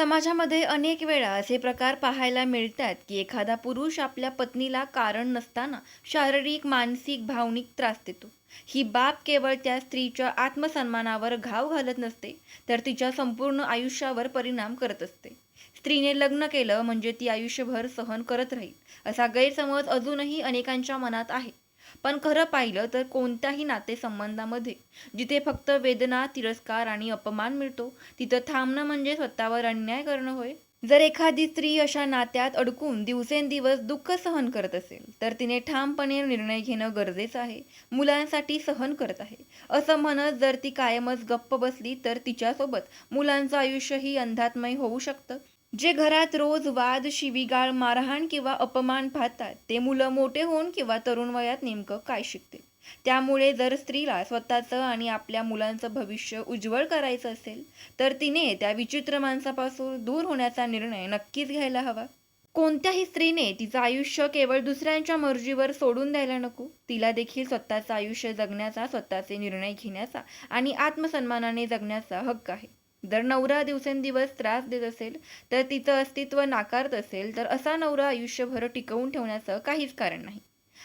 समाजामध्ये अनेक वेळा असे प्रकार पाहायला मिळतात की एखादा पुरुष आपल्या पत्नीला कारण नसताना शारीरिक मानसिक भावनिक त्रास देतो. ही बाब केवळ त्या स्त्रीच्या आत्मसन्मानावर घाव घालत नसते तर तिच्या संपूर्ण आयुष्यावर परिणाम करत असते. स्त्रीने लग्न केलं म्हणजे ती आयुष्यभर सहन करत राहील असा गैरसमज अजूनही अनेकांच्या मनात आहे. पण खरं पाहिलं तर कोणत्याही नातेसंबंधामध्ये जिथे फक्त वेदना तिरस्कार आणि अपमान मिळतो तिथं थांबणं म्हणजे स्वतःवर अन्याय करणं होय. जर एखादी स्त्री अशा नात्यात अडकून दिवसेंदिवस दुःख सहन करत असेल तर तिने ठामपणे निर्णय घेणं गरजेचं आहे. मुलांसाठी सहन करत आहे. असं म्हणत जर ती कायमच गप्प बसली तर तिच्यासोबत मुलांचं आयुष्यही अंधात्मय होऊ शकतं. जे घरात रोज वाद शिवीगाळ मारहाण किंवा अपमान पाहतात ते मुलं मोठे होऊन किंवा तरुण वयात नेमकं काय शिकतील? त्यामुळे जर स्त्रीला स्वतःचं आणि आपल्या मुलांचं भविष्य उज्ज्वल करायचं असेल तर तिने त्या विचित्र माणसापासून दूर होण्याचा निर्णय नक्कीच घ्यायला हवा. कोणत्याही स्त्रीने तिचं आयुष्य केवळ दुसऱ्यांच्या मर्जीवर सोडून द्यायला नको. तिला देखील स्वतःचं आयुष्य जगण्याचा स्वतःचे निर्णय घेण्याचा आणि आत्मसन्मानाने जगण्याचा हक्क आहे. जर नवरा दिवसेंदिवस त्रास देत असेल तर तिचं अस्तित्व नाकारत असेल तर असा नवरा आयुष्यभर टिकवून ठेवण्याचं काहीच कारण नाही.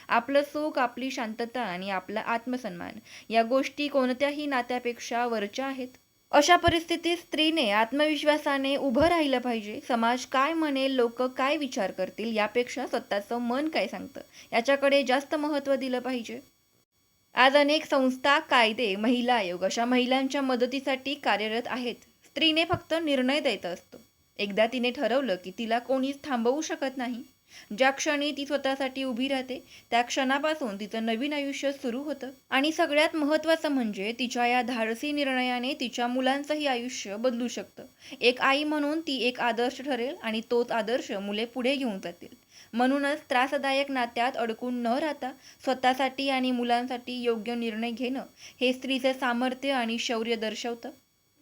आपलं सुख आपली शांतता आणि आपला आत्मसन्मान या गोष्टी कोणत्याही नात्यापेक्षा वरच्या आहेत. अशा परिस्थितीत स्त्रीने आत्मविश्वासाने उभं राहिलं पाहिजे. समाज काय म्हणेल लोक काय विचार करतील यापेक्षा स्वतःचं मन काय सांगतं याच्याकडे जास्त महत्त्व दिलं पाहिजे. आज अनेक संस्था कायदे महिला आयोग अशा महिलांच्या मदतीसाठी कार्यरत आहेत. स्त्रीने फक्त निर्णय द्यायचा असतो. एकदा तिने ठरवलं की तिला कोणीच थांबवू शकत नाही. ज्या क्षणी ती स्वतःसाठी उभी राहते त्या क्षणापासून तिचं नवीन आयुष्य सुरू होतं. आणि सगळ्यात महत्त्वाचं म्हणजे तिच्या या धाडसी निर्णयाने तिच्या मुलांचंही आयुष्य बदलू शकतं. एक आई म्हणून ती एक आदर्श ठरेल आणि तोच आदर्श मुले पुढे घेऊन जातील. म्हणूनच त्रासदायक नात्यात अडकून न राहता स्वतःसाठी आणि मुलांसाठी योग्य निर्णय घेणं हे स्त्रीचं सामर्थ्य आणि शौर्य दर्शवतं.